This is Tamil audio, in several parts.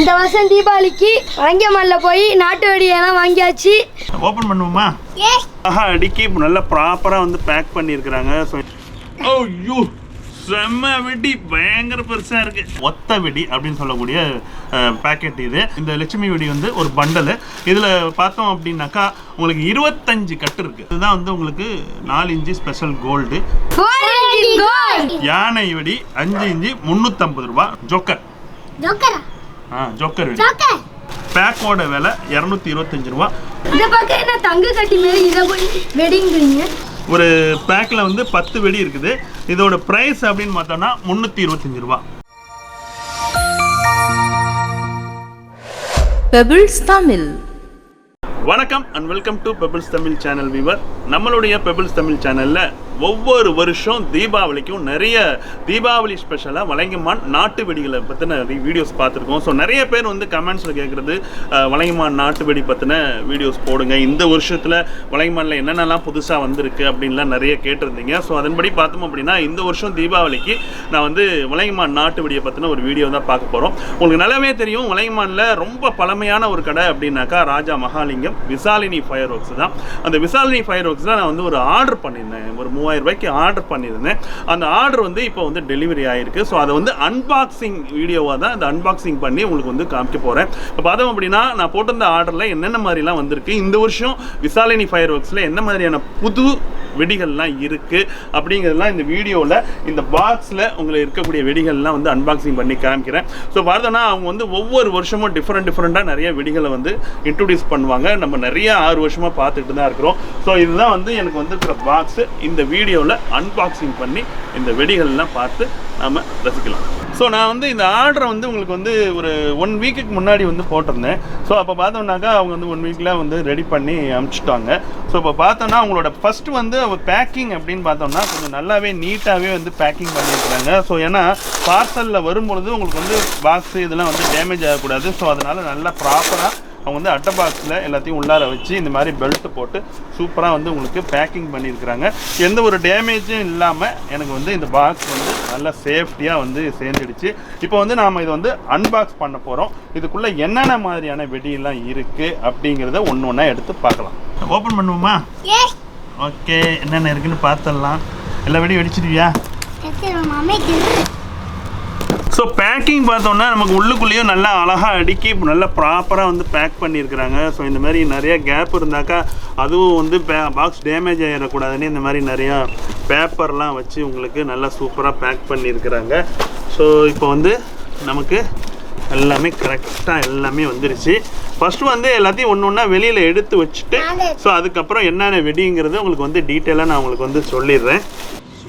இந்த வருஷம் தீபாவளிக்கு வங்கியமல்ல போய் நாட்டு வெடியெல்லாம் வாங்கியாச்சு. ஓப்பன் பண்ணுவோமா? ஆஹா அடிக்கி நல்லா ப்ராப்பராக வந்து பேக் பண்ணியிருக்கிறாங்க. ஸோ ஐயோ செம்ம வெடி பயங்கர பெருசாக இருக்கு. ஒத்த வெடி அப்படின்னு சொல்லக்கூடிய பேக்கெட் இது. இந்த லட்சுமி வெடி வந்து ஒரு பண்டலு இதில் பார்த்தோம் அப்படின்னாக்கா உங்களுக்கு இருபத்தஞ்சு கட்டு இருக்கு. இதுதான் வந்து உங்களுக்கு நாலு இன்ச்சு ஸ்பெஷல் கோல்டு யானை வெடி அஞ்சு இன்ச்சு முந்நூற்றம்பது ரூபா. ஜோக்கர் ஆ ஜோக்கர் பேக்கோட விலை இரநூத்தி இருபத்தஞ்சு ரூபா. இதை பார்க்க என்ன தங்க கட்டி மாரி இதை போய் வெடிங்கிறீங்க? ஒரு பேக்கில் வந்து பத்து வெடி இருக்குது. இதோட ப்ரைஸ் அப்படின்னு பார்த்தோம்னா முந்நூற்றி இருபத்தஞ்சு ரூபா. Pebbles Tamil. வணக்கம் and welcome to Pebbles Tamil channel viewer நம்மளுடைய பெபிள்ஸ் தமிழ் சேனலில் ஒவ்வொரு வருஷம் தீபாவளிக்கும் நிறைய தீபாவளி ஸ்பெஷலாக வளைங்கமான் நாட்டு வெடிகளை பற்றின வீடியோஸ் பார்த்துருக்கோம். ஸோ நிறைய பேர் வந்து கமெண்ட்ஸில் கேட்குறது வலைங்கம்மான் நாட்டு வெடி பற்றின வீடியோஸ் போடுங்க. இந்த வருஷத்தில் வலைங்கம்மானில் என்னென்னலாம் புதுசாக வந்திருக்கு அப்படின்லாம் நிறைய கேட்டிருந்தீங்க. ஸோ அதன்படி பார்த்தோம் அப்படின்னா இந்த வருஷம் தீபாவளிக்கு நான் வந்து வலைங்கம்மான் நாட்டு வெடியை பற்றின ஒரு வீடியோ தான் பார்க்க போகிறோம் உங்களுக்கு நல்லாவே தெரியும் வலைங்கம்மானில் ரொம்ப பழமையான ஒரு கடை அப்படின்னாக்கா ராஜா மகாலிங்கம் விசாலினி ஃபயர் ஒர்க்ஸ் தான். அந்த விசாலினி ஃபயர் ஒர்க்ஸ் தான் நான் வந்து ஒரு ஆர்டர் பண்ணியிருந்தேன். ஒரு மூவாயிரம் ரூபாய்க்கு ஆர்டர் பண்ணியிருந்தேன். அந்த ஆர்டர் வந்து இப்போ வந்து டெலிவரி ஆகிருக்கு ஸோ அதை வந்து அன்பாக்சிங் வீடியோவாக தான் அந்த அன்பாக்சிங் பண்ணி உங்களுக்கு வந்து காமிக்க போகிறேன் இப்போ பார்த்தோம் அப்படின்னா நான் போட்டிருந்த ஆர்டரில் என்னென்ன மாதிரிலாம் வந்திருக்கு இந்த வருஷம் விசாலினி ஃபயர் ஒர்க்ஸில் என்ன மாதிரியான புது வெடிகள்லாம் இருக்குது அப்படிங்கிறதுலாம் இந்த வீடியோவில் இந்த பாக்ஸில் உங்களுக்கு இருக்கக்கூடிய வெடிகள்லாம் வந்து அன்பாக்சிங் பண்ணி காமிக்கிறேன். ஸோ பார்த்தோன்னா அவங்க வந்து ஒவ்வொரு வருஷமும் டிஃப்ரெண்ட் டிஃப்ரெண்ட்டாக நிறைய வெடிகளை வந்து இன்ட்ரடியூஸ் பண்ணுவாங்க. நம்ம நிறைய ஆறு வருஷமாக பார்த்துட்டு தான் இருக்கிறோம். ஸோ இதுதான் வந்து எனக்கு வந்திருக்கிற பாக்ஸு இந்த வீடியோவில் அன்பாக்சிங் பண்ணி இந்த வெடிகள்லாம் பார்த்து நாம் ரசிக்கலாம். ஸோ நான் வந்து இந்த ஆர்டரை வந்து உங்களுக்கு வந்து ஒரு ஒன் வீக்குக்கு முன்னாடி வந்து போட்டிருந்தேன். ஸோ அப்போ பார்த்தோம்னாக்கா அவங்க வந்து ஒன் வீக்கில் வந்து ரெடி பண்ணி அமுச்சிட்டாங்க. ஸோ இப்போ பார்த்தோன்னா அவங்களோட ஃபஸ்ட்டு வந்து பேக்கிங் அப்படின்னு பார்த்தோம்னா கொஞ்சம் நல்லாவே நீட்டாகவே வந்து பேக்கிங் பண்ணியிருக்கிறாங்க. ஸோ ஏன்னா பார்சலில் வரும்பொழுது உங்களுக்கு வந்து பாக்ஸு இதெல்லாம் வந்து டேமேஜ் ஆகக்கூடாது. ஸோ அதனால் நல்லா ப்ராப்பராக அவங்க வந்து அட்டை பாக்ஸில் எல்லாத்தையும் உள்ளார வச்சு இந்த மாதிரி பெல்ட் போட்டு சூப்பராக வந்து உங்களுக்கு பேக்கிங் பண்ணியிருக்கிறாங்க. எந்த ஒரு டேமேஜும் இல்லாமல் எனக்கு வந்து இந்த பாக்ஸ் வந்து நல்லா சேஃப்டியாக வந்து சேர்ந்துடுச்சு. இப்போ வந்து நாம் இதை வந்து அன்பாக்ஸ் பண்ண போகிறோம் இதுக்குள்ளே என்னென்ன மாதிரியான வெடியெல்லாம் இருக்குது அப்படிங்கிறத ஒன்று ஒன்றா எடுத்து பார்க்கலாம். ஓப்பன் பண்ணுவோமா? ஓகே என்னென்ன இருக்குன்னு பார்த்துடலாம். எல்லா வெடியும் வெடிச்சிருவியா? ஸோ பேக்கிங் பார்த்தோம்னா நமக்கு உள்ளுக்குள்ளேயும் நல்லா அழகாக அடுக்கி நல்லா ப்ராப்பராக வந்து பேக் பண்ணியிருக்கிறாங்க. ஸோ இந்த மாதிரி நிறைய கேப் இருந்தாக்கா அதுவும் வந்து பாக்ஸ் டேமேஜ் ஆகிடக்கூடாதுன்னு இந்த மாதிரி நிறையா பேப்பர்லாம் வச்சு உங்களுக்கு நல்லா சூப்பராக பேக் பண்ணியிருக்கிறாங்க. ஸோ இப்போ வந்து நமக்கு எல்லாமே கரெக்டாக எல்லாமே வந்துருச்சு. ஃபர்ஸ்ட் வந்து எல்லாத்தையும் ஒன்று ஒன்றா வெளியில் எடுத்து வச்சுட்டு ஸோ அதுக்கப்புறம் என்னென்ன வெடிங்கிறது உங்களுக்கு வந்து டீட்டெயிலாக நான் உங்களுக்கு வந்து சொல்லிடுறேன். ஸோ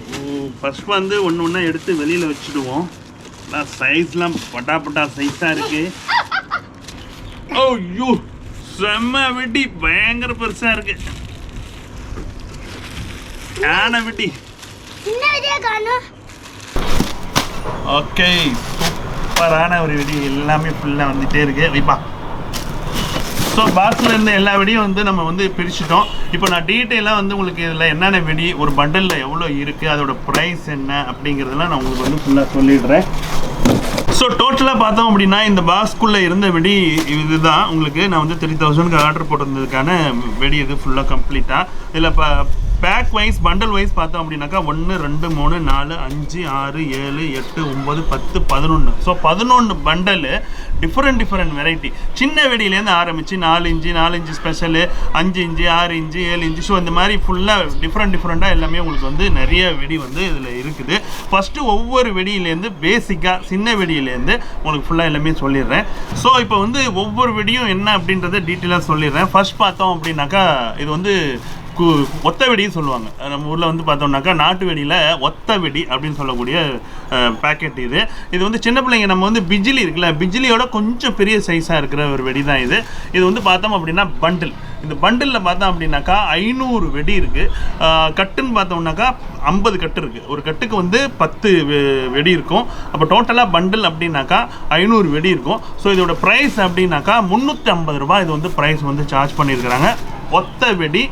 ஃபர்ஸ்ட் வந்து ஒன்று ஒன்றா எடுத்து வெளியில் வச்சுடுவோம். சைஸ்லாம் பட்டா பட்டா சைஸாக இருக்கு. ஐயோ செம்ம வெடி பயங்கர பெருசா இருக்கு. யானை வெடி ஓகே சூப்பரான ஒரு வெடி எல்லாமே ஃபுல்லாக வந்துட்டே இருக்கு. வைப்பா. ஸோ பாக்ஸில் இருந்த எல்லா வெடியும் வந்து நம்ம வந்து பிரிச்சுட்டோம். இப்போ நான் டீட்டெயிலாக வந்து உங்களுக்கு இதில் என்னென்ன வெடி ஒரு பண்டலில் எவ்வளோ இருக்குது அதோட ப்ரைஸ் என்ன அப்படிங்கிறதெல்லாம் நான் உங்களுக்கு வந்து ஃபுல்லாக சொல்லிடுறேன். ஸோ டோட்டலாக பார்த்தோம் அப்படின்னா இந்த பாக்ஸ்குள்ளே இருந்த வெடி இதுதான். உங்களுக்கு நான் வந்து த்ரீ தௌசண்ட்க்கு ஆர்டர் போட்டிருந்ததுக்கான வெடி இது ஃபுல்லாக கம்ப்ளீட்டாக இதில் இப்போ பேக் வைஸ் பண்டல் வைஸ் பார்த்தோம் அப்படின்னாக்கா ஒன்று ரெண்டு மூணு நாலு அஞ்சு ஆறு ஏழு எட்டு ஒம்பது பத்து பதினொன்று ஸோ பதினொன்று பண்டலு டிஃப்ரெண்ட் டிஃப்ரெண்ட் வெரைட்டி சின்ன வெடியிலேருந்து ஆரம்பித்து நாலு இன்ச்சு நாலு இன்ச்சு ஸ்பெஷலு அஞ்சு இன்ச்சு ஆறு இன்ச்சு ஏழு இன்ச்சு ஸோ இந்த மாதிரி ஃபுல்லாக டிஃப்ரெண்ட் டிஃப்ரெண்ட்டாக எல்லாமே உங்களுக்கு வந்து நிறைய வெடி வந்து இதில் இருக்குது. ஃபஸ்ட்டு ஒவ்வொரு வெடியிலேருந்து பேசிக்காக சின்ன வெடியிலேருந்து உங்களுக்கு ஃபுல்லாக எல்லாமே சொல்லிடுறேன். ஸோ இப்போ வந்து ஒவ்வொரு வெடியும் என்ன அப்படின்றத டீட்டெயிலாக சொல்லிடுறேன். ஃபஸ்ட் பார்த்தோம் அப்படின்னாக்கா இது வந்து கு ஒத்த வெடின்னு சொல்லுவாங்க நம்ம ஊரில் வந்து பார்த்தோம்னாக்கா நாட்டு வெடியில் ஒத்த வெடி அப்படின்னு சொல்லக்கூடிய பேக்கெட் இது. இது வந்து சின்ன பிள்ளைங்க நம்ம வந்து பிஜிலி இருக்குல்ல பிஜிலியோட கொஞ்சம் பெரிய சைஸாக இருக்கிற ஒரு வெடி தான் இது. இது வந்து பார்த்தோம் அப்படின்னா பண்டில் இந்த பண்டிலில் பார்த்தோம் அப்படின்னாக்கா ஐநூறு வெடி இருக்குது கட்டுன்னு பார்த்தோம்னாக்கா ஐம்பது கட்டு இருக்குது ஒரு கட்டுக்கு வந்து பத்து வெ- வெடி இருக்கும். அப்போ டோட்டலாக பண்டில் அப்படின்னாக்கா ஐநூறு வெடி இருக்கும். ஸோ இதோட ப்ரைஸ் அப்படின்னாக்கா முந்நூற்றி ஐம்பது ரூபாய் இது வந்து ப்ரைஸ் வந்து சார்ஜ் பண்ணியிருக்கிறாங்க. ஒத்த வெடி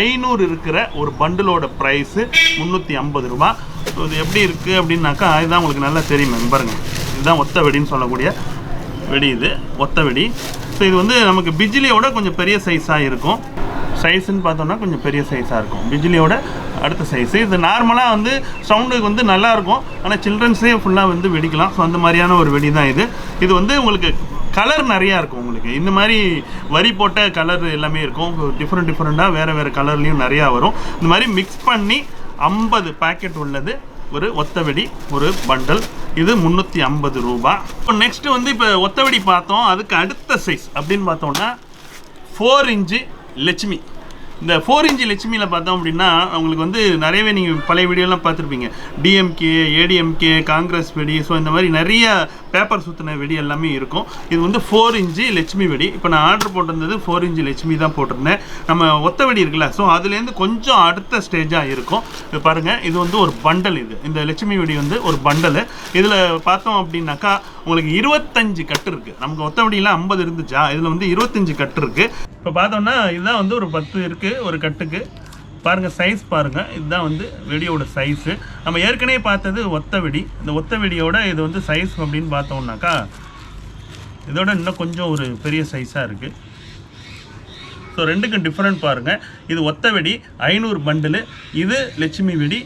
ஐநூறு இருக்கிற ஒரு பண்டிலோட ப்ரைஸு முந்நூற்றி ஐம்பது ரூபா. ஸோ இது எப்படி இருக்குது அப்படின்னாக்கா இதுதான் உங்களுக்கு நல்லா தெரியும் பாருங்க. இதுதான் ஒத்த வெடின்னு சொல்லக்கூடிய வெடி இது. ஒத்த வெடி. ஸோ இது வந்து நமக்கு பிஜிலியோட கொஞ்சம் பெரிய சைஸாக இருக்கும். சைஸ்ன்னு பார்த்தோம்னா கொஞ்சம் பெரிய சைஸாக இருக்கும். பிஜிலியோட அடுத்த சைஸு இது நார்மலாக வந்து சவுண்டுக்கு வந்து நல்லாயிருக்கும் ஆனால் சில்ட்ரன்ஸே ஃபுல்லாக வந்து வெடிக்கலாம். ஸோ அந்த மாதிரியான ஒரு வெடி தான் இது. இது வந்து உங்களுக்கு கலர் நிறையா இருக்கும் உங்களுக்கு. இந்த மாதிரி வரி போட்ட கலர் எல்லாமே இருக்கும். டிஃப்ரெண்ட் டிஃப்ரெண்ட்டாக வேறு வேறு கலர்லேயும் நிறையா வரும். இந்த மாதிரி மிக்ஸ் பண்ணி ஐம்பது பாக்கெட் உள்ளது. ஒரு ஒத்தவெடி ஒரு பண்டல் இது முந்நூற்றி ஐம்பது ரூபா. இப்போ நெக்ஸ்ட்டு வந்து இப்போ ஒத்தவெடி பார்த்தோம். அதுக்கு அடுத்த சைஸ் அப்படின்னு பார்த்தோம்னா ஃபோர் இன்ச்சு லட்சுமி. இந்த ஃபோர் இன்ச்சு லட்சுமியில் பார்த்தோம் அப்படின்னா உங்களுக்கு வந்து நிறையவே நீங்கள் பழைய வீடியோலாம் பார்த்துருப்பீங்க. டிஎம்கே ஏடிஎம்கே காங்கிரஸ் வெடி ஸோ இந்த மாதிரி நிறைய பேப்பர் சுற்றின வெடி எல்லாமே இருக்கும். இது வந்து ஃபோர் இன்ச்சு லட்சுமி வெடி. இப்போ நான் ஆர்டர் போட்டிருந்தது ஃபோர் இன்ச்சு லட்சுமி தான் போட்டிருந்தேன். நம்ம ஒத்த வெடி இருக்குல்ல ஸோ அதுலேருந்து கொஞ்சம் அடுத்த ஸ்டேஜாக இருக்கும். இது பாருங்கள் இது வந்து ஒரு பண்டல் இது. இந்த லட்சுமி வெடி வந்து ஒரு பண்டலு இதில் பார்த்தோம் அப்படின்னாக்கா உங்களுக்கு இருபத்தஞ்சு கட்டு இருக்குது நமக்கு ஒத்த வெடியெலாம் ஐம்பது இருந்துச்சா? இதில் வந்து இருபத்தஞ்சு கட்டு இருக்குது இப்போ பார்த்தோம்னா இதுதான் வந்து ஒரு பத்து இருக்குது ஒரு கட்டுக்கு. பாருங்கள் சைஸ் பாருங்கள் இதுதான் வந்து வெடியோட சைஸு நம்ம ஏற்கனவே பார்த்தது ஒத்த வெடி. இந்த ஒத்த வெடியோட இது வந்து சைஸ் அப்படின்னு பார்த்தோம்னாக்கா இதோட இன்னும் கொஞ்சம் ஒரு பெரிய சைஸாக இருக்குது ஸோ ரெண்டுக்கும் டிஃப்ரெண்ட் பாருங்கள் இது ஒத்த வெடி ஐநூறு பண்டிலு இது லட்சுமி வெடி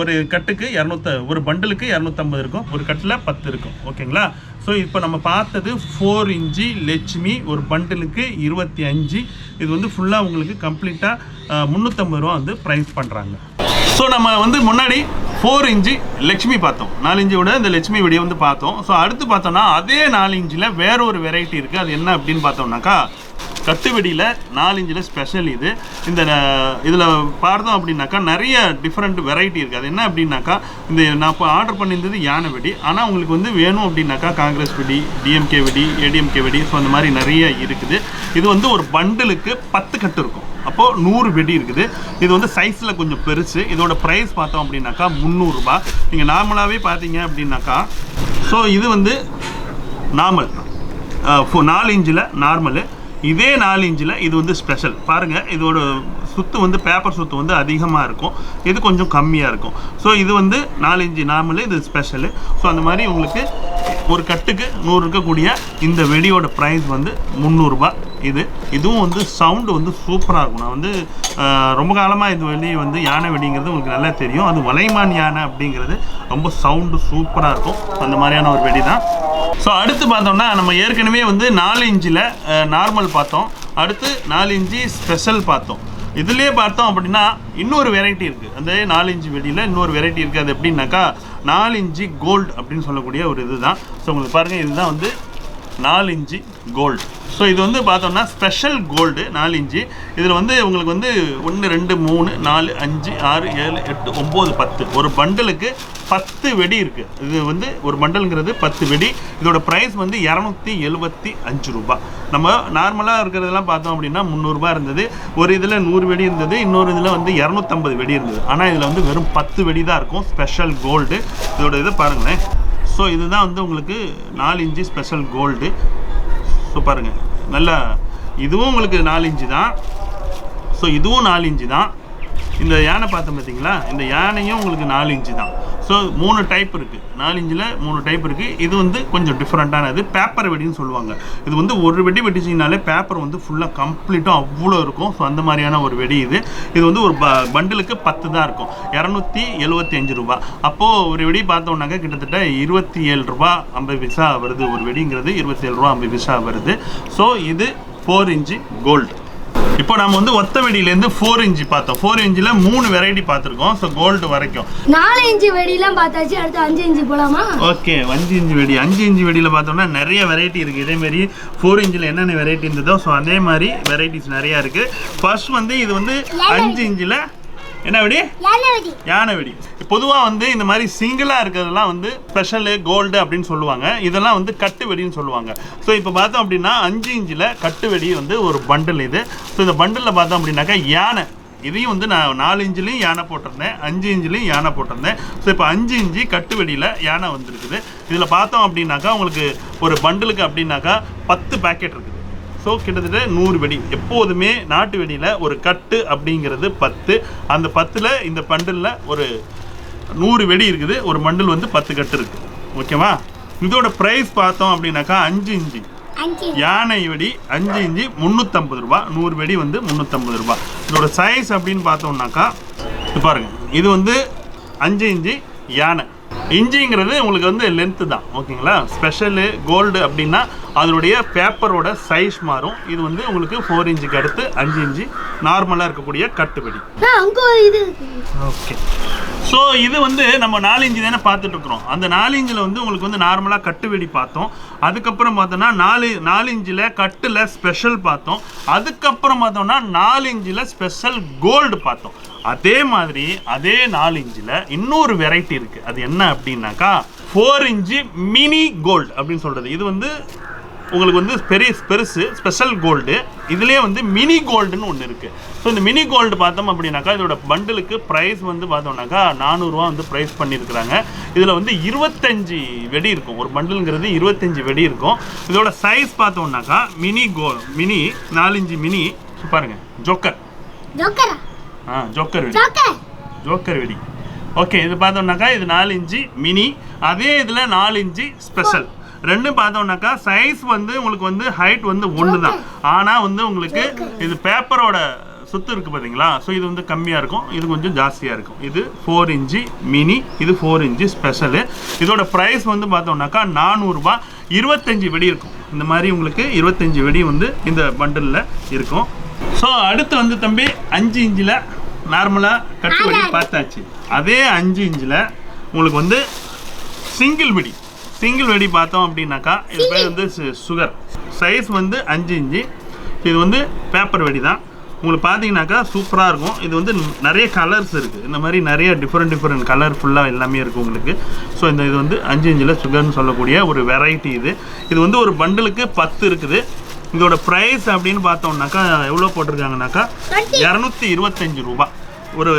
ஒரு கட்டுக்கு இரநூத்த ஒரு பண்டிலுக்கு இரநூத்தம்பது இருக்கும் ஒரு கட்டில் பத்து இருக்கும். ஓகேங்களா? ஸோ இப்போ நம்ம பார்த்தது ஃபோர் இன்ச்சு லட்சுமி ஒரு பண்டிலுக்கு இருபத்தி அஞ்சு. இது வந்து ஃபுல்லாக உங்களுக்கு கம்ப்ளீட்டாக முந்நூற்றம்பது ரூபா வந்து ப்ரைஸ் பண்ணுறாங்க ஸோ நம்ம வந்து முன்னாடி ஃபோர் இன்ச்சு லட்சுமி பார்த்தோம். நாலு விட இந்த லட்சுமி வீடியோ வந்து பார்த்தோம். ஸோ அடுத்து பார்த்தோம்னா அதே நாலு இன்ச்சில் வேற ஒரு வெரைட்டி இருக்குது அது என்ன அப்படின்னு பார்த்தோம்னாக்கா கட்டுவெடியில் நாலு இன்ச்சில் ஸ்பெஷல் இது. இந்த இதில் பார்த்தோம் அப்படின்னாக்கா நிறைய டிஃப்ரெண்ட் வெரைட்டி இருக்குது அது என்ன அப்படின்னாக்கா இந்த நான் இப்போ ஆர்டர் பண்ணியிருந்தது யானை வெடி. ஆனால் உங்களுக்கு வந்து வேணும் அப்படின்னாக்கா காங்கிரஸ் வெடி டிஎம்கே வெடி ஏடிஎம்கே வெடி ஸோ அந்த மாதிரி நிறைய இருக்குது. இது வந்து ஒரு பண்டலுக்கு பத்து கட்டு இருக்கும். அப்போது நூறு வெடி இருக்குது. இது வந்து சைஸில் கொஞ்சம் பெருசு. இதோட ப்ரைஸ் பார்த்தோம் அப்படின்னாக்கா முந்நூறுரூபா நீங்கள் நார்மலாகவே பார்த்தீங்க அப்படின்னாக்கா ஸோ இது வந்து நார்மல் நாலு இன்ச்சில் நார்மலு இதே நாலு இன்ச்சில் இது வந்து ஸ்பெஷல் பாருங்கள் இதோட சுத்து வந்து பேப்பர் சுத்து வந்து அதிகமாக இருக்கும். இது கொஞ்சம் கம்மியாக இருக்கும். ஸோ இது வந்து நாலு இன்ச்சு நார்மலு இது ஸ்பெஷலு ஸோ அந்த மாதிரி உங்களுக்கு ஒரு கட்டுக்கு நூறு இருக்கக்கூடிய இந்த வெடியோட ப்ரைஸ் வந்து முந்நூறுரூபா இது. இதுவும் வந்து சவுண்டு வந்து சூப்பராக இருக்கும். நான் வந்து ரொம்ப காலமாக இது வெளியே வந்து யானை வெடிங்கிறது உங்களுக்கு நல்லா தெரியும். அது வலைமான் யானை அப்படிங்கிறது ரொம்ப சவுண்டு சூப்பராக இருக்கும். அந்த மாதிரியான ஒரு வெடி தான் ஸோ அடுத்து பார்த்தோம்னா நம்ம ஏற்கனவே வந்து நாலு இன்ச்சில் நார்மல் பார்த்தோம். அடுத்து நாலு இஞ்சி ஸ்பெஷல் பார்த்தோம். இதுலேயே பார்த்தோம் அப்படின்னா இன்னொரு வெரைட்டி இருக்குது அந்த நாலு இன்ச்சு வெடியில் இன்னொரு வெரைட்டி இருக்குது அது எப்படின்னாக்கா நாலு இன்ச்சு கோல்டு அப்படின்னு சொல்லக்கூடிய ஒரு இது தான் ஸோ உங்களுக்கு பாருங்கள் இதுதான் வந்து நாலு இன்ச்சு கோல்டு ஸோ இது வந்து பார்த்தோம்னா ஸ்பெஷல் கோல்டு நாலு இன்ச்சு. இதில் வந்து உங்களுக்கு வந்து ஒன்று ரெண்டு மூணு நாலு அஞ்சு ஆறு ஏழு எட்டு ஒம்பது பத்து. ஒரு பண்டலுக்கு பத்து வெடி இருக்குது இது வந்து ஒரு பண்டலுங்கிறது பத்து வெடி. இதோட ப்ரைஸ் வந்து இரநூத்தி எழுபத்தி அஞ்சு ரூபாய் நம்ம நார்மலாக இருக்கிறதெல்லாம் பார்த்தோம் அப்படின்னா முந்நூறுரூபா இருந்தது. ஒரு இதில் நூறு வெடி இருந்தது இன்னொரு இதில் வந்து இரநூத்தம்பது வெடி இருந்தது. ஆனால் இதில் வந்து வெறும் பத்து வெடி தான் இருக்கும். ஸ்பெஷல் கோல்டு இதோட இதை பாருங்களேன். ஸோ இதுதான் வந்து உங்களுக்கு நாலு இன்ச்சு ஸ்பெஷல் கோல்டு ஸோ பாருங்கள் நல்லா இதுவும் உங்களுக்கு நாலு இன்ச்சு தான். ஸோ இதுவும் நாலு இன்ச்சு தான். இந்த யானை பார்த்தோம் பார்த்தீங்களா? இந்த யானையும் உங்களுக்கு நாலு இன்ச்சு தான். ஸோ மூணு டைப் இருக்குது நாலு மூணு டைப் இருக்குது இது வந்து கொஞ்சம் டிஃப்ரெண்ட்டானது பேப்பர் வெடின்னு சொல்லுவாங்க. இது வந்து ஒரு வெடி வெடிச்சிங்கனாலே பேப்பர் வந்து ஃபுல்லாக கம்ப்ளீட்டாக அவ்வளோ இருக்கும். ஸோ அந்த மாதிரியான ஒரு வெடி இது. இது வந்து ஒரு ப பண்டிலுக்கு பத்து தான் இருக்கும். இரநூத்தி எழுபத்தி அஞ்சு ரூபா. அப்போது ஒரு வெடி பார்த்தோம்னாக்கா கிட்டத்தட்ட இருபத்தி ஏழு ரூபா ஐம்பது பைசா வருது ஒரு வெடிங்கிறது. இருபத்தி ஏழு ரூபா ஐம்பது பைசா வருது. ஸோ இது ஃபோர் இன்ச்சு கோல்டு இப்போ நம்ம வந்து ஒத்த வெடியிலேருந்து ஃபோர் இன்ச்சு பார்த்தோம். ஃபோர் இன்ச்சில் மூணு வெரைட்டி பார்த்துருக்கோம். ஸோ கோல்டு வரைக்கும். நாலு இன்ச்சு வெடியெல்லாம் பார்த்தாச்சு அடுத்து அஞ்சு இன்ச்சு போலாமா? ஓகே அஞ்சு இன்ச்சு வெடி. அஞ்சு இன்ச்சு வெடியில் பார்த்தோம்னா நிறைய வெரைட்டி இருக்குது இதேமாரி ஃபோர் இன்ச்சில் என்னென்ன வெரைட்டி இருந்ததோ ஸோ அதே மாதிரி வெரைட்டிஸ் நிறையா இருக்குது ஃபர்ஸ்ட் வந்து இது வந்து அஞ்சு இன்ச்சில் என்ன வெடி யானை வெடி பொதுவாக வந்து இந்த மாதிரி சிங்கிளாக இருக்கிறதெல்லாம் வந்து ஸ்பெஷலு கோல்டு அப்படின்னு சொல்லுவாங்க. இதெல்லாம் வந்து கட்டு வெடின்னு சொல்லுவாங்க. ஸோ இப்போ பார்த்தோம் அப்படின்னா அஞ்சு இன்ச்சில் கட்டு வெடி வந்து ஒரு பண்டில் இது. ஸோ இந்த பண்டிலில் பார்த்தோம் அப்படின்னாக்கா யானை. இதையும் வந்து நான் நாலு இன்ச்சிலையும் யானை போட்டிருந்தேன். அஞ்சு இன்ச்சிலையும் யானை போட்டிருந்தேன். ஸோ இப்போ அஞ்சு இன்ச்சு கட்டு வெடியில் யானை வந்திருக்குது. இதில் பார்த்தோம் அப்படின்னாக்கா உங்களுக்கு ஒரு பண்டிலுக்கு அப்படின்னாக்கா பத்து பேக்கெட் இருக்குது. ஸோ கிட்டத்தட்ட நூறு வெடி. எப்போதுமே நாட்டு வெடியில் ஒரு கட்டு அப்படிங்கிறது பத்து. அந்த பத்தில் இந்த பண்டிலில் ஒரு நூறு வெடி இருக்குது. ஒரு பண்டில் வந்து பத்து கட்டு இருக்குது ஓகேவா இதோட ப்ரைஸ் பார்த்தோம் அப்படின்னாக்கா அஞ்சு இஞ்சி. யானை வெடி அஞ்சு இஞ்சி முந்நூற்றம்பது ரூபா. நூறு வெடி வந்து முந்நூற்றம்பது ரூபா. இதோட சைஸ் அப்படின்னு பார்த்தோம்னாக்கா பாருங்க. இது வந்து அஞ்சு இஞ்சி யானை. இஞ்சிங்கிறது உங்களுக்கு வந்து லென்த்து தான் ஓகேங்களா? ஸ்பெஷலு கோல்டு அப்படின்னா அதனுடைய பேப்பரோட சைஸ் மாறும். இது வந்து உங்களுக்கு ஃபோர் இன்ச்சுக்கு அடுத்து அஞ்சு இஞ்சி நார்மலாக இருக்கக்கூடிய கட்டு வெடி அங்க இது ஓகே ஸோ இது வந்து நம்ம நாலு தானே பார்த்துட்டு இருக்கிறோம் அந்த நாலஞ்சில் வந்து உங்களுக்கு வந்து நார்மலாக கட்டு வெடி பார்த்தோம். அதுக்கப்புறம் பார்த்தோம்னா நாலு நாலஞ்சில் கட்டில் ஸ்பெஷல் பார்த்தோம். அதுக்கப்புறம் பார்த்தோம்னா நாலஞ்சில் ஸ்பெஷல் கோல்டு பார்த்தோம். அதே மாதிரி அதே நாலு இன்ச்சில் இன்னொரு வெரைட்டி இருக்குது அது என்ன அப்படின்னாக்கா ஃபோர் இன்ச்சு மினி கோல்டு அப்படின்னு சொல்கிறது இது வந்து உங்களுக்கு வந்து பெரிய பெருசு ஸ்பெஷல் கோல்டு இதுலேயே வந்து மினி கோல்டுன்னு ஒன்று இருக்குது ஸோ இந்த மினி கோல்டு பார்த்தோம் அப்படின்னாக்கா இதோட பண்டலுக்கு ப்ரைஸ் வந்து பார்த்தோம்னாக்கா நானூறுரூவா வந்து ப்ரைஸ் பண்ணியிருக்கிறாங்க. இதில் வந்து இருபத்தஞ்சி வெடி இருக்கும். ஒரு பண்டலுங்கிறது இருபத்தஞ்சி வெடி இருக்கும். இதோட சைஸ் பார்த்தோம்னாக்கா மினி கோ மினி நாலஞ்சு மினி பாருங்க ஜோக்கர். ஜோக்கரா? ஆ ஜோக்கர் வெடி. ஜோக்கர். ஜோக்கர் வெடி. ஓகே இது பார்த்தோம்னாக்கா இது நாலு இன்ச்சு மினி அதே இதில் நாலு இன்ச்சு ஸ்பெஷல் ரெண்டும் பார்த்தோம்னாக்கா சைஸ் வந்து உங்களுக்கு வந்து ஹைட் வந்து ஒன்று தான் ஆனால் வந்து உங்களுக்கு இது பேப்பரோட சுத்து இருக்குது பார்த்தீங்களா? ஸோ இது வந்து கம்மியாக இருக்கும். இது கொஞ்சம் ஜாஸ்தியாக இருக்கும். இது ஃபோர் இன்ச்சு மினி இது ஃபோர் இன்ச்சு ஸ்பெஷலு இதோட ப்ரைஸ் வந்து பார்த்தோம்னாக்கா நானூறுரூபா இருபத்தஞ்சி வெடி இருக்கும். இந்த மாதிரி உங்களுக்கு இருபத்தஞ்சி வெடி வந்து இந்த பண்டலில் இருக்கும். ஸோ அடுத்து வந்து தம்பி அஞ்சு இன்ச்சில் நார்மலாக கட்டு வெடி பார்த்தாச்சு. அதே அஞ்சு இன்ச்சில் உங்களுக்கு வந்து சிங்கிள் வெடி. சிங்கிள் வெடி பார்த்தோம் அப்படின்னாக்கா இது பேர் வந்து சுகர் சைஸ் வந்து அஞ்சு இன்ச்சு. இது வந்து பேப்பர் வெடி தான் உங்களுக்கு பார்த்தீங்கன்னாக்கா சூப்பராக இருக்கும். இது வந்து நிறைய கலர்ஸ் இருக்குது இந்த மாதிரி நிறைய டிஃப்ரெண்ட் டிஃப்ரெண்ட் கலர் ஃபுல்லாக எல்லாமே இருக்குது உங்களுக்கு. ஸோ இந்த இது வந்து அஞ்சு இன்ச்சில் சுகர்னு சொல்லக்கூடிய ஒரு வெரைட்டி இது. இது வந்து ஒரு பண்டலுக்கு பத்து இருக்குது. இதோட ப்ரைஸ் அப்படின்னு பார்த்தோம்னாக்கா எவ்வளோ போட்டிருக்காங்கனாக்கா இரநூத்தி இருபத்தஞ்சி ரூபா. ஒரு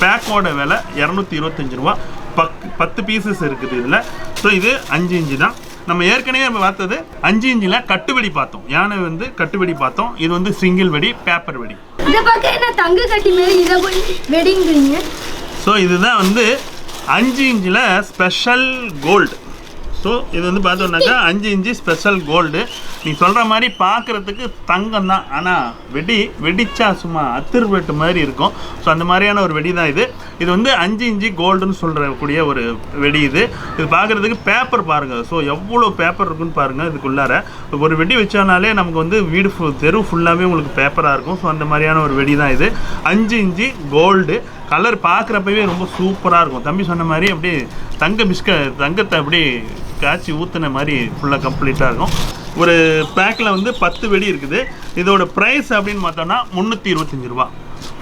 பேக்கோட விலை இரநூத்தி இருபத்தஞ்சி ரூபா. பக் பத்து பீசஸ் இருக்குது இதில். ஸோ இது அஞ்சு இன்ச்சு தான். நம்ம ஏற்கனவே நம்ம பார்த்தது அஞ்சு இன்ச்சில் கட்டுவெடி பார்த்தோம். யானை வந்து கட்டுவெடி பார்த்தோம். இது வந்து சிங்கிள் வெடி பேப்பர் வெடி. இதை பார்க்க என்ன தங்க கட்டி மாதிரி இதை போய் வெடிங்கிறீங்க? ஸோ இதுதான் வந்து அஞ்சு இன்ச்சில் ஸ்பெஷல் கோல்டு ஸோ இது வந்து பார்த்தோம்னாக்கா அஞ்சு இன்ச்சு ஸ்பெஷல் கோல்டு நீ சொல்கிற மாதிரி பார்க்குறதுக்கு தங்கம் தான் ஆனால் வெடி வெடிச்சா சும்மா அத்திர்வெட்டு மாதிரி இருக்கும். ஸோ அந்த மாதிரியான ஒரு வெடி தான் இது. இது வந்து அஞ்சு இன்ச்சு கோல்டுன்னு சொல்கிறக்கூடிய ஒரு வெடி இது. இது பார்க்குறதுக்கு பேப்பர் பாருங்கள் ஸோ எவ்வளோ பேப்பர் இருக்குன்னு பாருங்கள் இதுக்குள்ளார. ஒரு வெடி வச்சோனாலே நமக்கு வந்து வீடு ஃபுல் தெரு ஃபுல்லாகவே உங்களுக்கு பேப்பராக இருக்கும். ஸோ அந்த மாதிரியான ஒரு வெடி தான் இது. அஞ்சு இன்ச்சு கோல்டு கலர் பார்க்குறப்பவே ரொம்ப சூப்பராக இருக்கும். தம்பி சொன்ன மாதிரி அப்படியே தங்க பிஸ்க தங்கத்தை அப்படியே காய்ச்சி ஊற்றுன மாதிரி ஃபுல்லாக கம்ப்ளீட்டாக இருக்கும். ஒரு பேக்கில் வந்து பத்து வெடி இருக்குது. இதோட ப்ரைஸ் அப்படின்னு பார்த்தோன்னா முந்நூற்றி இருபத்தஞ்சி ரூபா.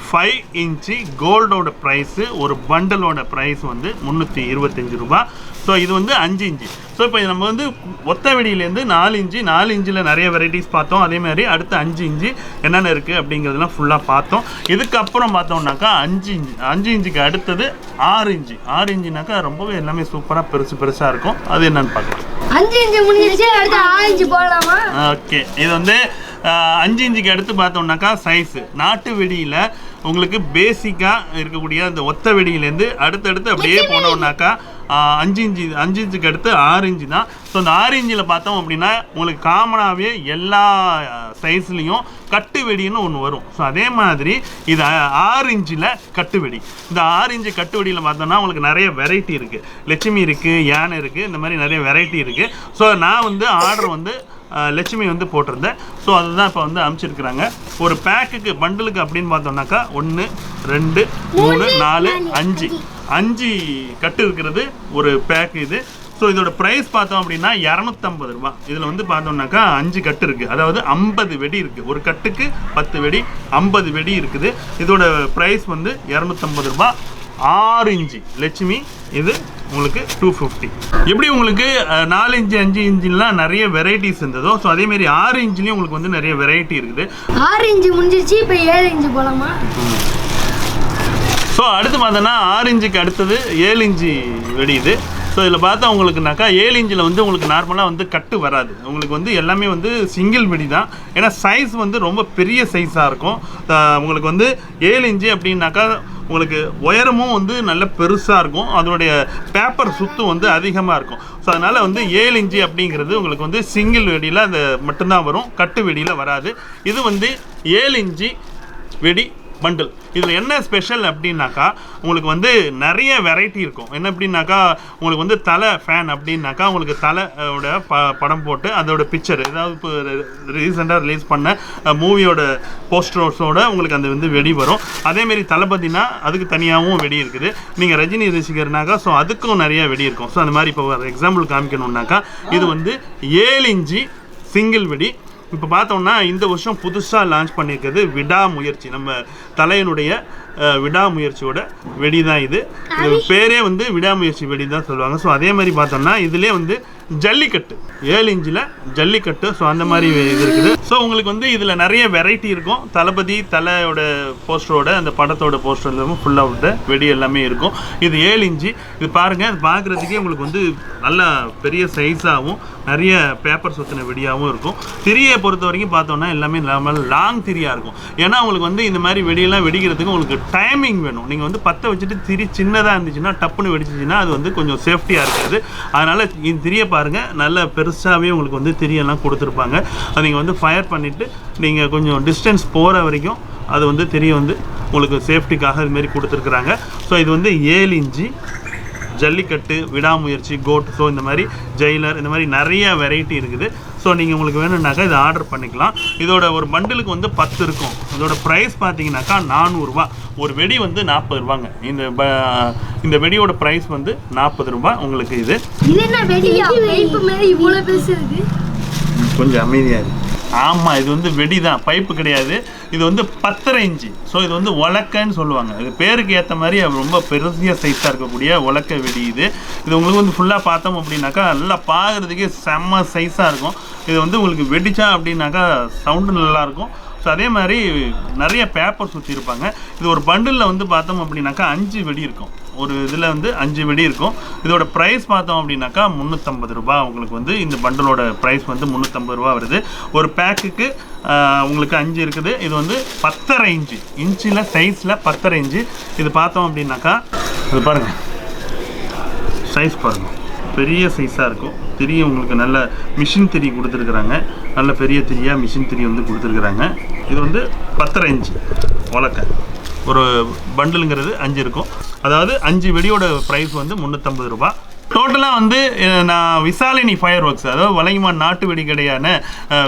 ஃபைவ் இன்ச்சு கோல்டோட ப்ரைஸு ஒரு பண்டலோட ப்ரைஸ் வந்து முந்நூற்றி இருபத்தஞ்சி ரூபா. ஸோ இது வந்து அஞ்சு இன்ச்சு ஸோ இப்போ நம்ம வந்து ஒத்த வெடியிலேருந்து நாலு இன்ச்சு நாலு இன்ச்சில் நிறைய வெரைட்டிஸ் பார்த்தோம். அதே மாதிரி அடுத்து அஞ்சு இன்ச்சு என்னென்ன இருக்குது அப்படிங்கிறதெல்லாம் ஃபுல்லாக பார்த்தோம். இதுக்கப்புறம் பார்த்தோம்னாக்கா அஞ்சு இன்ச்சு அஞ்சு இன்ச்சுக்கு அடுத்தது ஆறு இன்ச்சு ஆறு இன்ச்சுனாக்கா ரொம்பவே எல்லாமே சூப்பராக பெருசு பெருசாக இருக்கும். அது என்னன்னு பார்க்கலாம். அஞ்சு இன்ச்சு முடிஞ்சிருச்சு. அடுத்து ஆறு இன்ச்சு போடலாமா? ஓகே இது வந்து அஞ்சு இன்ச்சுக்கு அடுத்து பார்த்தோம்னாக்கா சைஸு நாட்டு வெடியில் உங்களுக்கு பேசிக்காக இருக்கக்கூடிய அந்த ஒத்த வெடியிலேருந்து அடுத்தடுத்து அப்படியே போனோம்னாக்கா அஞ்சு இன்ச்சு அஞ்சு இன்ச்சுக்கு அடுத்து ஆறு இன்ச்சு தான். ஸோ அந்த ஆறு இன்ச்சில் பார்த்தோம் அப்படின்னா உங்களுக்கு காமனாகவே எல்லா சைஸ்லேயும் கட்டு வெடின்னு ஒன்று வரும். ஸோ அதே மாதிரி இது ஆறு இன்ச்சில் கட்டு வெடி. இந்த ஆறு இன்ச்சு கட்டு வெடியில் பார்த்தோம்னா உங்களுக்கு நிறைய வெரைட்டி இருக்குது லட்சுமி இருக்குது யானை இருக்குது இந்த மாதிரி நிறைய வெரைட்டி இருக்குது ஸோ நான் வந்து ஆர்டர் வந்து லட்சுமி வந்து போட்டிருந்தேன். ஸோ அதுதான் இப்போ வந்து அனுப்பிச்சிருக்கிறாங்க ஒரு பேக்குக்கு பண்டலுக்கு அப்படின்னு பார்த்தோம்னாக்கா ஒன்று ரெண்டு மூணு நாலு அஞ்சு. அஞ்சு. கட்டு இருக்கிறது ஒரு பேக் இது. ஸோ இதோட ப்ரைஸ் பார்த்தோம் அப்படின்னா இரநூத்தம்பது ரூபா. இதில் வந்து பார்த்தோம்னாக்கா அஞ்சு கட்டு இருக்குது அதாவது ஐம்பது வெடி இருக்குது ஒரு கட்டுக்கு பத்து வெடி ஐம்பது வெடி இருக்குது. இதோட ப்ரைஸ் வந்து இரநூத்தம்பது ரூபா. ஆறு இன்ச்சு. லட்சுமி இது உங்களுக்கு டூ ஃபிஃப்டி எப்படி உங்களுக்கு நாலு இன்ச்சு அஞ்சு இன்ச்சுலாம் நிறைய வெரைட்டிஸ் இருந்ததோ ஸோ அதேமாரி ஆறு இன்ச்சுலேயும் உங்களுக்கு வந்து நிறைய வெரைட்டி இருக்குது. ஆறு இன்ச்சு முடிஞ்சிருச்சு இப்போ ஏழு இன்ச்சு போகலாமா ஸோ அடுத்து பார்த்தோன்னா ஆறு இன்ச்சுக்கு அடுத்தது ஏழு இன்ச்சு வெடி இது ஸோ இதில் பார்த்தா உங்களுக்குனாக்கா ஏழு இன்ச்சில் வந்து உங்களுக்கு நார்மலாக வந்து கட்டு வராது. உங்களுக்கு வந்து எல்லாமே வந்து சிங்கிள் வெடி தான். ஏன்னா சைஸ் வந்து ரொம்ப பெரிய சைஸாக இருக்கும். உங்களுக்கு வந்து ஏழு இன்ச்சு அப்படின்னாக்கா உங்களுக்கு உயரமும் வந்து நல்ல பெருசாக இருக்கும். அதனுடைய பேப்பர் சுத்து வந்து அதிகமாக இருக்கும். ஸோ அதனால் வந்து ஏழு இன்ச்சு அப்படிங்கிறது உங்களுக்கு வந்து சிங்கிள் வெடியில் அது மட்டும்தான் வரும். கட்டு வெடியில் வராது. இது வந்து ஏழு இன்ச்சு வெடி பண்டில். இதில் என்ன ஸ்பெஷல் அப்படின்னாக்கா உங்களுக்கு வந்து நிறைய வெரைட்டி இருக்கும். என்ன அப்படின்னாக்கா உங்களுக்கு வந்து தலை ஃபேன் அப்படின்னாக்கா உங்களுக்கு தலையோட ப படம் போட்டு அதோட பிக்சர் ஏதாவது இப்போ ரீசெண்டாக ரிலீஸ் பண்ண மூவியோட போஸ்டர்ஸோட உங்களுக்கு அந்த வந்து வெடி வரும். அதேமாரி தளபதினா அதுக்கு தனியாகவும் வெடி இருக்குது. நீங்கள் ரஜினி ரசிகர்னாக்கா ஸோ அதுக்கும் நிறைய வெடி இருக்கும். ஸோ அந்த மாதிரி இப்போ எக்ஸாம்பிள் காமிக்கணுன்னாக்கா இது வந்து ஏழு இஞ்சி சிங்கிள் வெடி இப்போ பார்த்தோம்னா இந்த வருஷம் புதுசாக லான்ச் பண்ணியிருக்கிறது விடாமுயற்சி. நம்ம தலையனுடைய விடாமுயற்சியோட வெடி தான் இது. இது பேரே வந்து விடாமுயற்சி வெடி தான் சொல்லுவாங்க. ஸோ அதே மாதிரி பார்த்தோம்னா இதுலேயே வந்து ஜல்லிக்கட்டு. ஏழு இன்ச்சில் ஜல்லிக்கட்டு. ஸோ அந்த மாதிரி இது இருக்குது. ஸோ உங்களுக்கு வந்து இதில் நிறைய வெரைட்டி இருக்கும். தளபதி தலையோட போஸ்டரோட அந்த படத்தோட போஸ்டர் எல்லாமே ஃபுல்லாக விட்டு வெடி எல்லாமே இருக்கும். இது ஏழு இன்ச்சு. இது பாருங்கள் இது பார்க்குறதுக்கே உங்களுக்கு வந்து நல்லா பெரிய சைஸாகவும் நிறைய பேப்பர் சுற்றின வெடியாகவும் இருக்கும். திரியை பொறுத்த வரைக்கும் பார்த்தோன்னா எல்லாமே நார்மல் லாங் திரியாக இருக்கும். ஏன்னா உங்களுக்கு வந்து இந்த மாதிரி வெடியெல்லாம் வெடிக்கிறதுக்கு உங்களுக்கு டைமிங் வேணும். நீங்கள் வந்து பற்ற வச்சுட்டு திரி சின்னதாக இருந்துச்சுன்னா டப்புன்னு வெடிச்சிச்சின்னா அது வந்து கொஞ்சம் சேஃப்டியாக இருக்காது. அதனால் இந்த திரியை பாருங்கள் நல்ல பெருசாகவே உங்களுக்கு வந்து திரியெல்லாம் கொடுத்துருப்பாங்க. அதை நீங்கள் வந்து ஃபயர் பண்ணிவிட்டு நீங்கள் கொஞ்சம் டிஸ்டன்ஸ் போகிற வரைக்கும் அது வந்து திரிய வந்து உங்களுக்கு சேஃப்டிக்காக இதுமாரி கொடுத்துருக்குறாங்க. ஸோ இது வந்து ஏழு இன்ச்சு ஜல்லிக்கட்டு விடாமுயற்சி கோட் ஸோ இந்த மாதிரி ஜெயிலர் இந்த மாதிரி நிறைய வெரைட்டி இருக்குது. ஸோ நீங்கள் உங்களுக்கு வேணும்னாக்கா இதை ஆர்டர் பண்ணிக்கலாம். இதோட ஒரு பண்டிலுக்கு வந்து பத்து இருக்கும். இதோட ப்ரைஸ் பார்த்தீங்கன்னாக்கா நானூறுரூவா ஒரு வெடி வந்து நாற்பது ரூபாங்க. இந்த இந்த வெடியோட ப்ரைஸ் வந்து நாற்பது ரூபா உங்களுக்கு இது. கொஞ்சம் அமைதியாக இருக்கு ஆமாம் இது வந்து வெடி தான் பைப்பு கிடையாது. இது வந்து பத்தரை இன்ச்சு. ஸோ இது வந்து உலக்கன்னு சொல்லுவாங்க. இது பேருக்கு ஏற்ற மாதிரி ரொம்ப பெருசிய சைஸாக இருக்கக்கூடிய உலக்க வெடி இது. இது உங்களுக்கு வந்து ஃபுல்லாக பார்த்தோம் அப்படின்னாக்கா நல்லா பார்க்குறதுக்கே செம்ம சைஸாக இருக்கும். இது வந்து உங்களுக்கு வெடிச்சா அப்படின்னாக்கா சவுண்டு நல்லாயிருக்கும். ஸோ அதே மாதிரி நிறைய பேப்பர் சுற்றி இருப்பாங்க இது ஒரு பண்டிலில் வந்து பார்த்தோம் அப்படின்னாக்கா அஞ்சு வெடி இருக்கும். ஒரு இதில் வந்து அஞ்சு வெடி இருக்கும். இதோட ப்ரைஸ் பார்த்தோம் அப்படின்னாக்கா முந்நூற்றம்பது ரூபாய் உங்களுக்கு வந்து இந்த பண்டலோட ப்ரைஸ் வந்து முந்நூற்றம்பது ரூபா வருது. ஒரு பேக்குக்கு உங்களுக்கு அஞ்சு இருக்குது. இது வந்து பத்தரை இன்ச்சு. இன்ச்சில் சைஸில் பத்தரை இன்ச்சு. இது பார்த்தோம் அப்படின்னாக்கா இது பாருங்கள் சைஸ் பாருங்கள் பெரிய சைஸாக இருக்கும். திரி உங்களுக்கு நல்ல மிஷின் திரி கொடுத்துருக்குறாங்க. நல்ல பெரிய திரியாக மிஷின் திரி வந்து கொடுத்துருக்குறாங்க. இது வந்து பத்தரை இன்ச்சு. வழக்கம். ஒரு பண்டிலுங்கிறது அஞ்சு இருக்கும். அதாவது அஞ்சு வெடியோட ப்ரைஸ் வந்து முந்நூற்றம்பது ரூபா டோட்டலாக வந்து நான் விசாலினி ஃபயர் ஒர்க்ஸ் அதாவது வலைமான் நாட்டு வெடி கடையான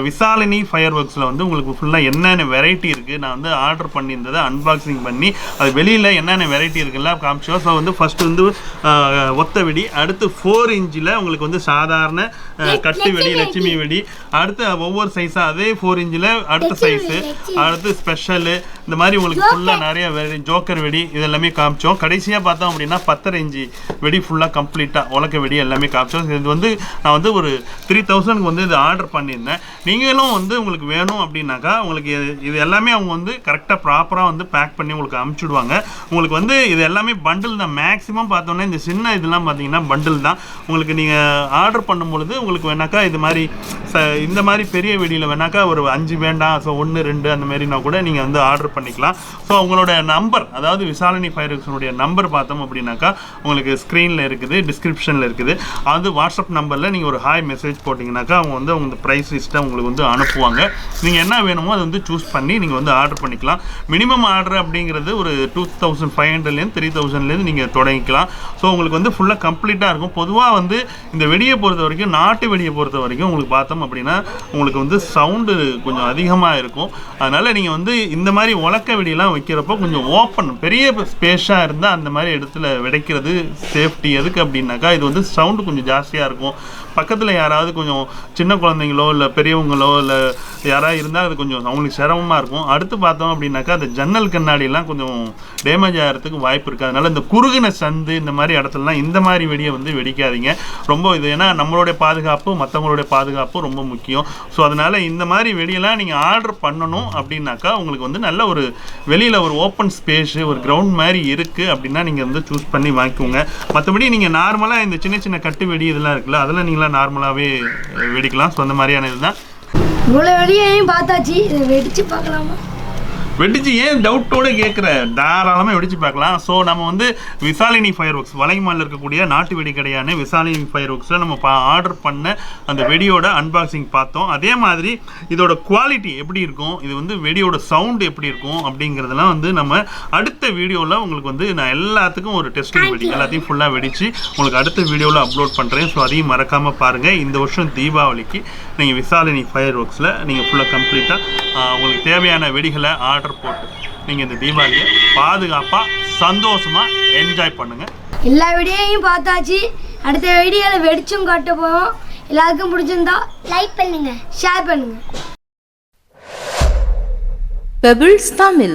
விசாலினி ஃபயர் ஒர்க்ஸில் வந்து உங்களுக்கு ஃபுல்லாக என்னென்ன வெரைட்டி இருக்குது நான் வந்து ஆர்டர் பண்ணியிருந்ததை அன்பாக்சிங் பண்ணி அது வெளியில் என்னென்ன வெரைட்டி இருக்குல்லாம் காமிச்சோம் ஸோ வந்து ஃபர்ஸ்ட் வந்து ஒத்த வெடி அடுத்து ஃபோர் இன்ச்சில் உங்களுக்கு வந்து சாதாரண கட்டு வெடி லட்சுமி வெடி. அடுத்து ஒவ்வொரு சைஸாக அதே ஃபோர் இன்ச்சில் அடுத்த சைஸு அடுத்து ஸ்பெஷலு இந்த மாதிரி உங்களுக்கு ஃபுல்லாக நிறைய வெடி ஜோக்கர் வெடி இது எல்லாமே காமிச்சோம். கடைசியாக பார்த்தோம் அப்படின்னா பத்தரை இன்ச்சு வெடி ஃபுல்லாக கம்ப்ளீட்டாக உலக்க வெடி எல்லாமே காமிச்சோம். இது வந்து நான் வந்து ஒரு த்ரீ தௌசண்ட்க்கு வந்து இது ஆர்டர் பண்ணியிருந்தேன். நீங்களும் வந்து உங்களுக்கு வேணும் அப்படின்னாக்கா உங்களுக்கு இது- இது எல்லாமே அவங்க வந்து கரெக்டாக ப்ராப்பராக வந்து பேக் பண்ணி உங்களுக்கு அமுச்சிடுவாங்க. உங்களுக்கு வந்து இது எல்லாமே பண்டில் தான். மேக்ஸிமம் பார்த்தோன்னே இந்த சின்ன இதெல்லாம் பார்த்தீங்கன்னா பண்டில் தான். உங்களுக்கு நீங்கள் ஆர்டர் பண்ணும் பொழுது உங்களுக்கு வேணாக்கா இது மாதிரி ச இந்த மாதிரி பெரிய வெடியில் வேணாக்கா ஒரு அஞ்சு வேண்டாம். ஸோ ஒன்று ரெண்டு அந்த மாதிரினா கூட நீங்கள் வந்து ஆர்டர் பண்ணிக்கலாம். ஸோ உங்களோட நம்பர் அதாவது விசாரணை ஃபைரக்ஸனுடைய நம்பர் பார்த்தோம் அப்படின்னாக்கா உங்களுக்கு ஸ்க்ரீனில் இருக்குது டிஸ்கிரிப்ஷனில் இருக்குது. அது வாட்ஸ்அப் நம்பரில் நீங்கள் ஒரு ஹாய் மெசேஜ் போட்டிங்கனாக்கா அவங்க வந்து அவங்க ப்ரைஸ் லிஸ்ட்டை உங்களுக்கு வந்து அனுப்புவாங்க. நீங்கள் என்ன வேணுமோ அதை வந்து சூஸ் பண்ணி நீங்கள் வந்து ஆர்டர் பண்ணிக்கலாம். மினிமம் ஆர்டர் அப்படிங்கிறது ஒரு டூ தௌசண்ட் ஃபைவ் ஹண்ட்ரட்லேருந்து த்ரீ தௌசண்ட்லேருந்து நீங்கள் தொடங்கிக்கலாம். ஸோ உங்களுக்கு வந்து ஃபுல்லாக கம்ப்ளீட்டாக இருக்கும். பொதுவாக வந்து இந்த வெடியை பொறுத்த வரைக்கும் நாட்டு வெடியை பொறுத்த வரைக்கும் உங்களுக்கு பார்த்தோம் அப்படின்னா உங்களுக்கு வந்து சவுண்டு கொஞ்சம் அதிகமாக இருக்கும். அதனால் நீங்கள் வந்து இந்த மாதிரி முளக்க வெடியெல்லாம் வைக்கிறப்போ கொஞ்சம் ஓப்பன் பெரிய ஸ்பேஸாக இருந்தால் அந்த மாதிரி இடத்துல விடைக்கிறது சேஃப்டி எதுக்கு அப்படின்னாக்கா இது வந்து சவுண்டு கொஞ்சம் ஜாஸ்தியாக இருக்கும். பக்கத்தில் யாராவது கொஞ்சம் சின்ன குழந்தைங்களோ இல்லை பெரியவங்களோ இல்லை யாராவது இருந்தால் அது கொஞ்சம் அவங்களுக்கு சிரமமாக இருக்கும். அடுத்து பார்த்தோம் அப்படின்னாக்கா அந்த ஜன்னல் கண்ணாடியெல்லாம் கொஞ்சம் டேமேஜ் ஆகிறதுக்கு வாய்ப்பு இருக்குது அதனால் இந்த குறுகின சந்து இந்த மாதிரி இடத்துலலாம் இந்த மாதிரி வெடியை வந்து வெடிக்காதீங்க. ரொம்ப இது ஏன்னா நம்மளுடைய பாதுகாப்பு மற்றவங்களுடைய பாதுகாப்பு ரொம்ப முக்கியம். ஸோ அதனால் இந்த மாதிரி வெடியெல்லாம் நீங்கள் ஆர்டர் பண்ணணும் அப்படின்னாக்கா உங்களுக்கு வந்து நல்ல ஒரு வெளியில் ஒரு ஓப்பன் ஸ்பேஸு ஒரு கிரவுண்ட் மாதிரி இருக்குது அப்படின்னா நீங்கள் வந்து சூஸ் பண்ணி வாங்கிக்கோங்க. மற்றபடி நீங்கள் நார்மலாக இந்த சின்ன சின்ன கட்டு வெடி இதெல்லாம் இருக்குல்ல அதெல்லாம் நீங்களாம் நார்மலாகவே வெடிக்கலாம். ஸோ அந்த மாதிரியான இதுதான். இவ்வளோ வெளியையும் பார்த்தாச்சு. இதை வெடிச்சு பார்க்கலாமா? வெடிச்சு ஏன் டவுட்டோட கேட்குற? தாராளமாக வெடிச்சு பார்க்கலாம். ஸோ நம்ம வந்து விசாலினி ஃபயர் ஒர்க்ஸ் வலைமாலில் இருக்கக்கூடிய நாட்டு வெடி கடையான விசாலினி ஃபயர் ஒர்க்ஸில் நம்ம ஆர்டர் பண்ண அந்த வெடியோட அன்பாக்சிங் பார்த்தோம். அதே மாதிரி இதோட குவாலிட்டி எப்படி இருக்கும்? இது வந்து வெடியோட சவுண்ட் எப்படி இருக்கும்? அப்படிங்கிறதெல்லாம் வந்து நம்ம அடுத்த வீடியோவில் உங்களுக்கு வந்து நான் எல்லாத்துக்கும் ஒரு டெஸ்டிங் வெடி எல்லாத்தையும் ஃபுல்லாக வெடிச்சு உங்களுக்கு அடுத்த வீடியோவில் அப்லோட் பண்ணுறேன் ஸோ அதையும் மறக்காமல் பாருங்கள் இந்த வருஷம் தீபாவளிக்கு நீங்கள் விசாலினி ஃபயர் ஒர்க்ஸில் நீங்கள் ஃபுல்லாக கம்ப்ளீட்டாக உங்களுக்கு தேவையான வெடிகளை ஆர்டர் போட்டு நீங்கள் இந்த தீபாவளியை பாதுகாப்பாக சந்தோஷமாக என்ஜாய் பண்ணுங்கள் எல்லா வீடியோவையும் பார்த்தாச்சு. அடுத்த வீடியோவில் வெடிச்சும் காட்ட போவோம் எல்லாருக்கும் பிடிச்சிருந்தா லைக் பண்ணுங்க. ஷேர் பண்ணுங்க. Pebbles Tamil.